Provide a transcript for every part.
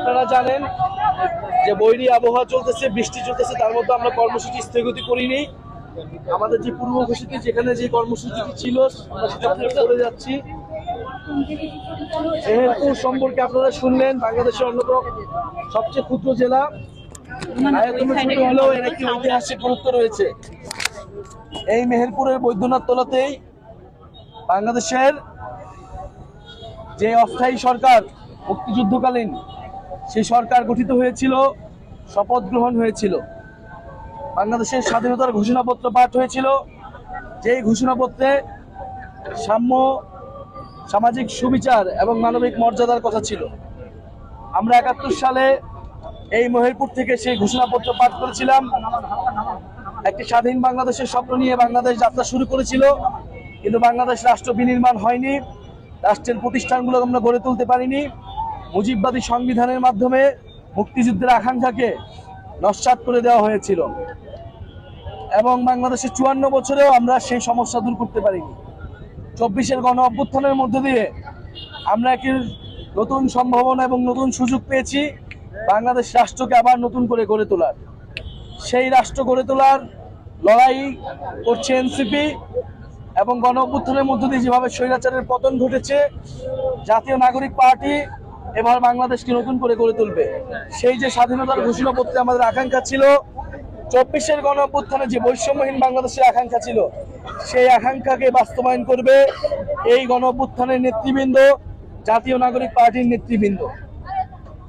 আপনারা জানেন যে বৈরী আবহাওয়া চলতেছে, বৃষ্টি চলতেছে, তার মধ্যে আমরা কর্মসূচি স্থগিত করিনি। আমাদের যে পূর্ব ঘোষিত, যেখানে যে কর্মসূচিটি ছিল করে যাচ্ছি। মেহেরপুর সম্পর্কে আপনারা শুনলেন, বাংলাদেশের অন্যতম সবচেয়ে ক্ষুদ্র জেলা হলেও এর একটি ঐতিহাসিক গুরুত্ব রয়েছে। এই মেহেরপুরের বৈদ্যনাথ তলাতেই বাংলাদেশের যে অস্থায়ী সরকার, মুক্তিযুদ্ধকালীন সেই সরকার গঠিত হয়েছিল, শপথ গ্রহণ হয়েছিল। বাংলাদেশের স্বাধীনতার ঘোষণাপত্র পাঠ হয়েছিল। যেই ঘোষণাপত্রে সাম্য, সামাজিক সুবিচার এবং মানবিক মর্যাদার কথা ছিল। আমরা একাত্তর সালে এই মহিরপুর থেকে সেই ঘোষণাপত্র পাঠ করেছিলাম। একটি স্বাধীন বাংলাদেশের স্বপ্ন নিয়ে বাংলাদেশ যাত্রা শুরু করেছিল। কিন্তু বাংলাদেশ রাষ্ট্র বিনির্মাণ হয়নি। রাষ্ট্রের প্রতিষ্ঠানগুলো আমরা গড়ে তুলতে পারিনি। মুজিববাদী সংবিধানের মাধ্যমে মুক্তিযুদ্ধের আকাঙ্ক্ষাকে নস্বাত করে দেওয়া হয়েছিল। এবং বাংলাদেশের চুয়ান্ন বছরেও আমরা সেই সমস্যা দূর করতে পারিনি। চব্বিশের গণ অভ্যুত্থানের মধ্য দিয়ে আমরা একটি নতুন সম্ভাবনা এবং নতুন সুযোগ পেয়েছি, বাংলাদেশ রাষ্ট্রকে আবার নতুন করে গড়ে তোলার। সেই রাষ্ট্র গড়ে তোলার লড়াই করছে এনসিপি এবং গণ অভ্যুত্থানের মধ্য দিয়ে যেভাবে স্বৈরাচারের পতন ঘটেছে, জাতীয় নাগরিক পার্টি এবার বাংলাদেশকে নতুন করে গড়ে তুলবে। সেই যে স্বাধীনতার ঘোষণাপত্রে আমাদের আকাঙ্ক্ষা ছিল, চব্বিশের গণ অভ্যুত্থানে যে বৈষম্যহীন বাংলাদেশের আকাঙ্ক্ষা ছিল, সেই আকাঙ্ক্ষাকে বাস্তবায়ন করবে এই গণ অভ্যুত্থানের নেতৃবৃন্দ, জাতীয় নাগরিক পার্টির নেতৃবৃন্দ।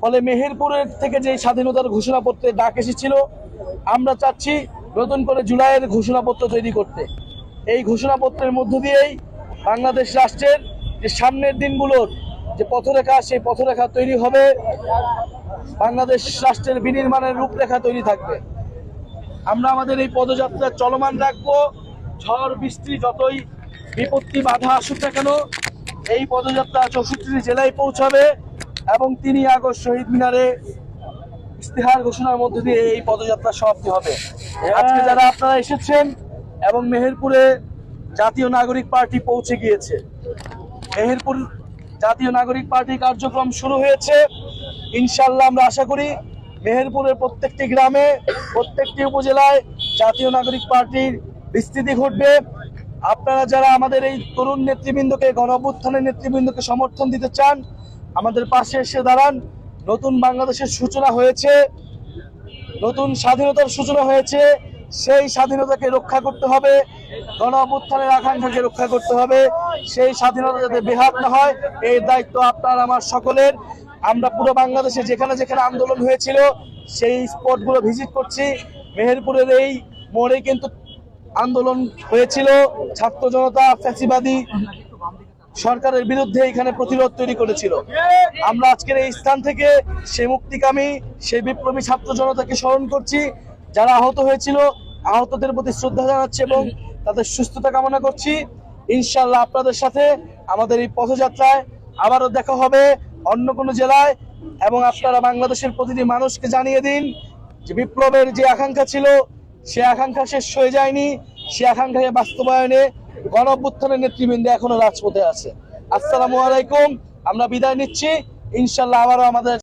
ফলে মেহেরপুরের থেকে যে স্বাধীনতার ঘোষণাপত্রে ডাক এসেছিল, আমরা চাচ্ছি নতুন করে জুলাইয়ের ঘোষণাপত্র তৈরি করতে। এই ঘোষণাপত্রের মধ্য দিয়েই বাংলাদেশ রাষ্ট্রের যে সামনের দিনগুলোর যে পথরেখা সেই পথরেখা তৈরি হবে। বাংলাদেশ রাষ্ট্রের বিনির্মাণের রূপরেখা তৈরি থাকবে। আমরা আমাদের এই পদযাত্রা চলমান রাখব। ঝড় বৃষ্টি যতই বিপত্তি বাধা আসুক না কেন এই পদযাত্রা চৌষট্টি জেলায় পৌঁছাবে এবং তিনি আগস্ট শহীদ মিনারে ইস্তেহার ঘোষণার মধ্য দিয়ে এই পদযাত্রা সমাপ্তি হবে। আজকে যারা আপনারা এসেছেন এবং মেহেরপুরে জাতীয় নাগরিক পার্টি পৌঁছে গিয়েছে মেহেরপুর জাতীয় নাগরিক পার্টি কার্যক্রম শুরু হয়েছে। ইনশাল্লাহ আমরা আশা করি মেহেরপুরের প্রত্যেকটি গ্রামে, প্রত্যেকটি উপজেলায় জাতীয় নাগরিক পার্টির বিস্তৃতি ঘটবে। আপনারা যারা আমাদের এই তরুণ নেতৃবৃন্দকে, গণ অভ্যুত্থানের নেতৃবৃন্দকে সমর্থন দিতে চান, আমাদের পাশে এসে দাঁড়ান। নতুন বাংলাদেশের সূচনা হয়েছে। নতুন স্বাধীনতার সূচনা হয়েছে। সেই স্বাধীনতাকে রক্ষা করতে হবে। গণ অভ্যুত্থানের আকাঙ্ক্ষাকে রক্ষা করতে হবে। সেই স্বাধীনতা যাতে বেহাত না হয়, এই দায়িত্ব আপনার, আমার সকলের। আমরা পুরো বাংলাদেশে যেখানে যেখানে আন্দোলন হয়েছিল, সেই স্পটগুলো ভিজিট করছি। মেহেরপুরের এই মোড়ে কিন্তু আন্দোলন হয়েছিল। ছাত্র জনতা, ফ্যাসিবাদী সরকারের বিরুদ্ধে এখানে প্রতিরোধ তৈরি করেছিল। আমরা আজকের এই স্থান থেকে সেই মুক্তিকামী সেই বিপ্লবী ছাত্র জনতাকে স্মরণ করছি। যারা আহত হয়েছিল, আহতদের প্রতি শ্রদ্ধা জানাচ্ছি এবং তাদের সুস্থতা কামনা করছি। ইনশাল্লাহ আপনাদের সাথে আমাদের এই পথযাত্রায় আবারও দেখা হবে অন্য কোনো জেলায় এবং আপনারা বাংলাদেশের প্রতিটি মানুষকে জানিয়ে দিন যে বিপ্লবের যে আকাঙ্ক্ষা ছিল, সে আকাঙ্ক্ষা শেষ হয়ে যায়নি। সে আকাঙ্ক্ষা বাস্তবায়নে গণ নেতৃবৃন্দ এখনও রাজপথে আছে। আসসালামু আলাইকুম, আমরা বিদায় নিচ্ছি। ইনশাল্লাহ আবারও আমাদের